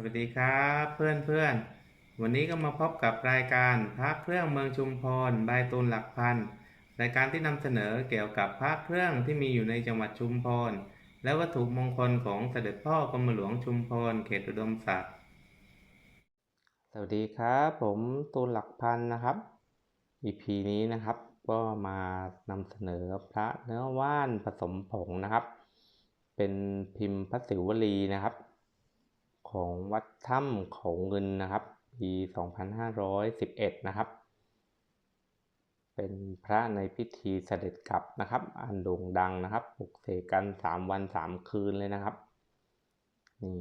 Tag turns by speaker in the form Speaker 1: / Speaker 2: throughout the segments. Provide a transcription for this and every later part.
Speaker 1: สวัสดีครับเพื่อนเพื่อนวันนี้ก็มาพบกับรายการพระเครื่องเมืองชุมพรใบตูนหลักพันรายการที่นำเสนอเกี่ยวกับพระเครื่องที่มีอยู่ในจังหวัดชุมพรและวัตถุมงคลของเสด็จพ่อกรมหลวงชุมพรเขตอุดมศักดิ์สวัสดีครับ ผมตูนหลักพันนะครับ EP นี้นะครับก็มานำเสนอพระเนื้อว่านผสมผงนะครับ เป็นพิมพ์พระศิวลีนะครับ ของวัดถ้ำเขาเงินนะครับ ปี 2511 นะครับ เป็นพระในพิธีเสด็จกลับนะครับ อันโด่งดังนะครับปลุกเสกกัน 3 วัน 3 คืนเลยนะครับ นี่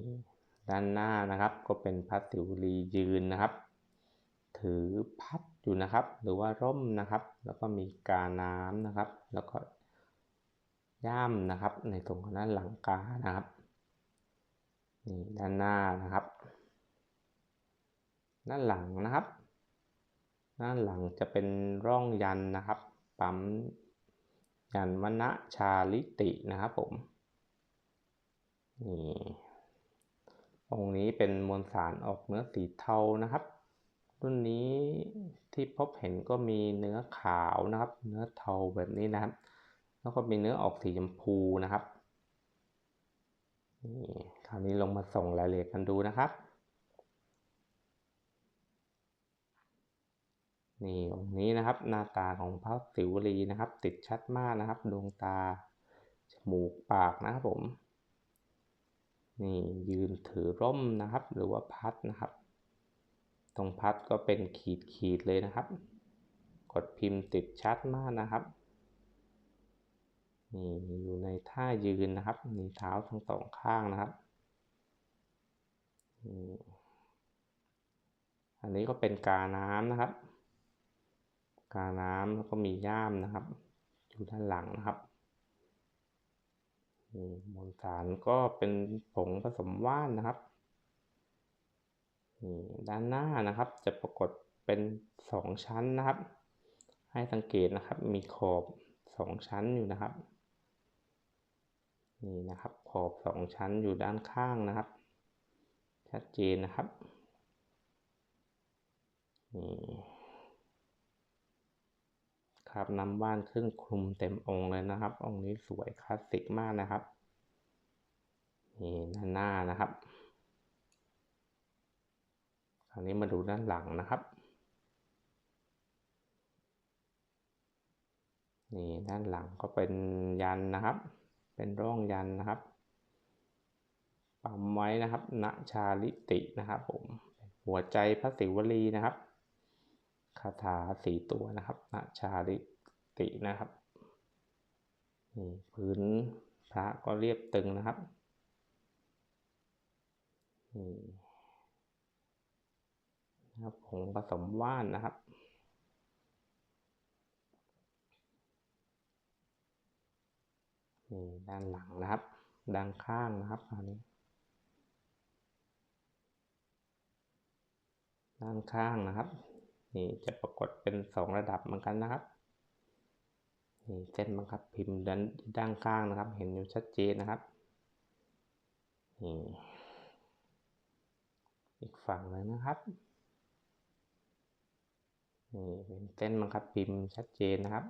Speaker 1: ด้านหน้านะครับก็เป็นพระศิวลียืนนะครับ ถือพัดอยู่นะครับ หรือว่าร่มนะครับ แล้วก็มีกาน้ำนะครับ แล้วก็ย่ามนะครับ ในตรงด้านหลังกานะครับ นี่ด้านหน้านะครับ ด้านหลังนะครับ ด้านหลังจะเป็นร่องยันนะครับ ปั๊มยันวณชาลิตินะครับผมนี่องค์นี้เป็นมวลสารออกเนื้อสีเทานะครับ รุ่นนี้ที่พบเห็นก็มีเนื้อขาวนะครับ เนื้อเทาแบบนี้นะครับ แล้วก็มีเนื้อออกสีชมพูนะครับ นี่คราวนี้ลงมาส่งรายละเอียดกันดูนะครับ นี่องค์นี้นะครับ หน้าตาของพระศิวลีนะครับ ติดชัดมากนะครับ ดวงตา จมูกปากนะครับผม นี่ยืนถือร่มนะครับ หรือว่าพัดนะครับ ตรงพัดก็เป็นขีดขีดเลยนะครับ กดพิมพ์ติดชัดมากนะครับ นี่อยู่ในท่ายืนนะครับมีเท้าทั้งสองข้างนะครับ อันนี้ก็เป็นกาน้ำนะครับ กาน้ำแล้วก็มีย่ามนะครับ อยู่ด้านหลังนะครับมวลสารก็เป็นผงผสมว่านนะครับ ด้านหน้านะครับจะปรากฏเป็นสองชั้นนะครับ ให้สังเกตนะครับมีขอบสองชั้นอยู่นะครับ นี่นะครับขอบสองชั้นอยู่ด้านข้างนะครับ ชัดเจนนะครับนี่ครับนำว่านขึ้นคลุมเต็มองค์เลยนะครับ องค์นี้สวยคลาสสิกมากนะครับนี่ด้านหน้านะครับคราวนี้มาดูด้านหลังนะครับนี่ด้านหลังก็เป็นยันนะครับ เป็นร่องยันนะครับปั๊มไว้นะครับณชาลิตินะครับผมหัวใจพระศิวลีนะครับคาถาสี่ตัวนะครับณชาลิตินะครับนี่พื้นพระก็เรียบตึงนะครับนี่นะครับผงผสมว่านนะครับ นี่ด้านหลังนะครับ ด้านข้างนะครับอันนี้ ด้านข้างนะครับนี่จะปรากฏเป็นสองระดับเหมือนกันนะครับนี่เส้นบังคับพิมพ์ด้านด้านข้างนะครับ เห็นอยู่ชัดเจนนะครับนี่อีกฝั่งเลยนะครับนี่เป็นเส้นบังคับพิมพ์ชัดเจนนะครับ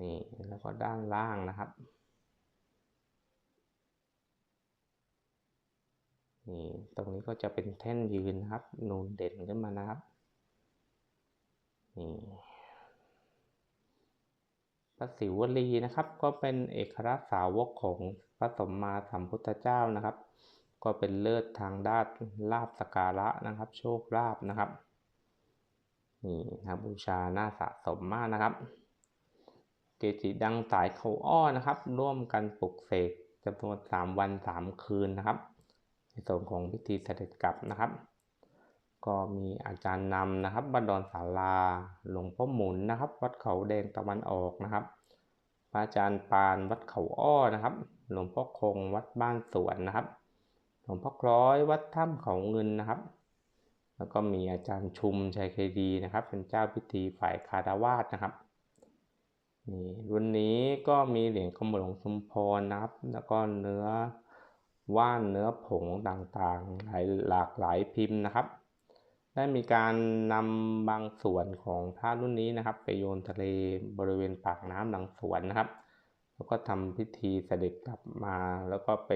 Speaker 1: นี่แล้วก็ด้านล่างนะครับ นี่ตรงนี้ก็จะเป็นแท่นยืนนะครับ นูนเด่นขึ้นมานะครับ นี่พระศิวลีนะครับ ก็เป็นเอกลักษณ์สาวกของพระสมมาสัมพุทธเจ้านะครับ ก็เป็นเลิศทางด้านลาบสการะนะครับ โชคลาภนะครับนี่นะบูชาหน้าสะสมมากนะครับ เกจิดังสายเขาอ้อนะครับ ร่วมกันปลุกเสกจำนวน 3 วัน 3 คืนนะครับ ในส่วนของพิธีเสด็จกลับนะครับ ก็มีอาจารย์นำนะครับบันดอนศาลา หลวงพ่อหมุนนะครับ วัดเขาแดงตะวันออกนะครับพระอาจารย์ปานวัดเขาอ้อนะครับ หลวงพ่อคงวัดบ้านสวนนะครับ หลวงพ่อคล้อยวัดถ้ำเขาเงินนะครับ แล้วก็มีอาจารย์ชุมชัยเคดีนะครับ เป็นเจ้าพิธีฝ่ายคารวาสนะครับ นี่รุ่นนี้ก็มีเหรียญกรมหลงชุมพรนับ แล้วก็เนื้อว่านเนื้อผงต่างๆ หลายหลากหลายพิมพ์นะครับ ได้มีการนำบางส่วนของพระรุ่นนี้นะครับ ไปโยนทะเลบริเวณปากน้ำหลังสวนนะครับ แล้วก็ทำพิธีเสด็จกลับมา แล้วก็ไป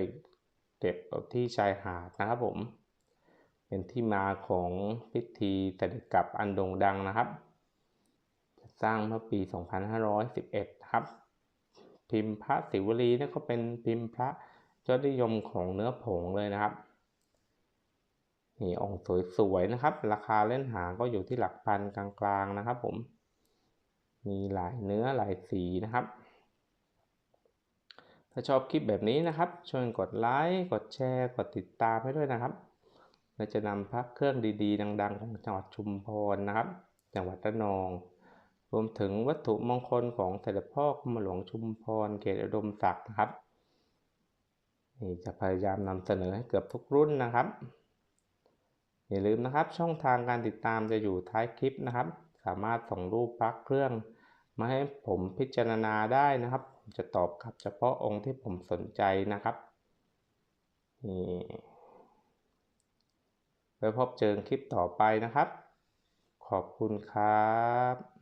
Speaker 1: เก็บที่ชายหาดนะครับผม เป็นที่มาของพิธีเสด็จกลับอันโด่งดังนะครับ สร้างเมื่อปี 2511 ครับ พิมพ์พระศิวลีนี่ก็เป็นพิมพ์พระยอดนิยมของเนื้อผงเลยนะครับนี่องค์สวยๆนะครับ ราคาเล่นหาก็อยู่ที่หลักพันกลางๆนะครับ ผม มีหลายเนื้อหลายสีนะครับ ถ้าชอบคลิปแบบนี้นะครับ ช่วยกดไลค์กดแชร์ กดติดตามให้ด้วยนะครับเราจะนำพระเครื่องดีๆ ดัง ๆ ของจังหวัดชุมพรนะครับ จังหวัดระนอง รวมถึงวัตถุมงคลของเสด็จพ่อกรมหลวงชุมพรเขตอุดมศักดิ์นะครับนี่จะพยายามนำเสนอให้เกือบทุกรุ่นนะครับ อย่าลืมนะครับช่องทางการติดตามจะอยู่ท้ายคลิปนะครับ สามารถส่งรูปปักเครื่อง มาให้ผมพิจารณาได้นะครับ ผมจะตอบกลับเฉพาะองค์ที่ผมสนใจนะครับนี่ไว้พบเจอคลิปต่อไปนะครับ ขอบคุณครับ